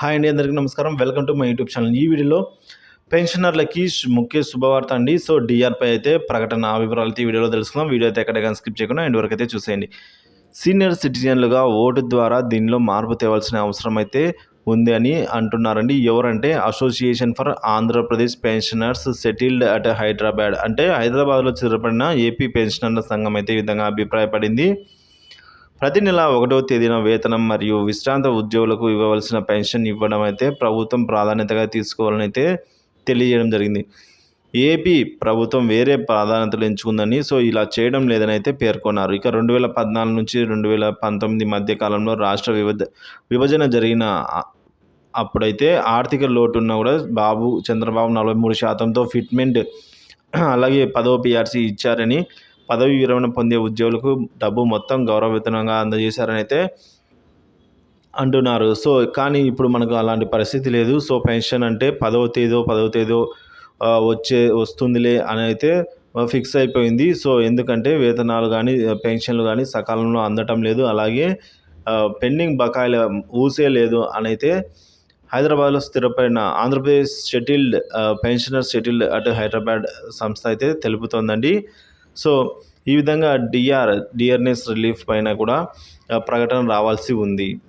Hi అండి అందరికీ నమస్కారం. Welcome to my YouTube channel. ఈ వీడియోలో పెన్షనర్లకి ముఖ్య శుభవార్త అండి. సో డిఆర్పై అయితే ప్రకటన ఆ వివరాలు ఈ వీడియోలో తెలుసుకుందాం. వీడియో అయితే ఎక్కడ స్కిప్ చేయకుండా ఎండ్ వరకు అయితే చూసేయండి. సీనియర్ సిటిజన్లుగా ఓటు ద్వారా దీనిలో మార్పు తేవాల్సిన అవసరం అయితే ఉంది అని అంటున్నారండి. ఎవరంటే association for Andhra Pradesh pensioners settled at Hyderabad. అంటే హైదరాబాద్లో స్థిరపడిన ఏపీ పెన్షనర్ల సంఘం అయితే ఈ విధంగా అభిప్రాయపడింది. ప్రతి నెల ఒకటో తేదీన వేతనం మరియు విశ్రాంత ఉద్యోగులకు ఇవ్వవలసిన పెన్షన్ ఇవ్వడం అయితే ప్రభుత్వం ప్రాధాన్యతగా తీసుకోవాలని అయితే తెలియజేయడం జరిగింది. ఏపీ ప్రభుత్వం వేరే ప్రాధాన్యతలు ఎంచుకుందని సో ఇలా చేయడం లేదని అయితే పేర్కొన్నారు. ఇక రెండు వేల పద్నాలుగు నుంచి రెండు వేల పంతొమ్మిది మధ్య కాలంలో రాష్ట్ర విభజ విభజన జరిగిన అప్పుడైతే ఆర్థిక లోటున్నా కూడా బాబు చంద్రబాబు నలభై మూడు శాతంతో ఫిట్మెంట్ అలాగే పదవ పిఆర్సీ ఇచ్చారని పదవి విరమణ పొందే ఉద్యోగులకు డబ్బు మొత్తం గౌరవవేతనంగా అందజేశారని అయితే అంటున్నారు. సో కానీ ఇప్పుడు మనకు అలాంటి పరిస్థితి లేదు. సో పెన్షన్ అంటే పదవ తేదో పదవ తేదో వచ్చే వస్తుందిలే అని అయితే ఫిక్స్ అయిపోయింది. సో ఎందుకంటే వేతనాలు కానీ పెన్షన్లు కానీ సకాలంలో అందటం లేదు. అలాగే పెండింగ్ బకాయిల ఊసే లేదు అని అయితే హైదరాబాద్లో స్థిరపడిన ఆంధ్రప్రదేశ్ షెటిల్డ్ పెన్షనర్ షెటిల్డ్ అటు హైదరాబాద్ సంస్థ అయితే తెలుపుతోందండి. సో ఈ విధంగా డిఆర్ డిఆర్ఎస్ రిలీఫ్ పైన కూడా ప్రకటన రావాల్సి ఉంది.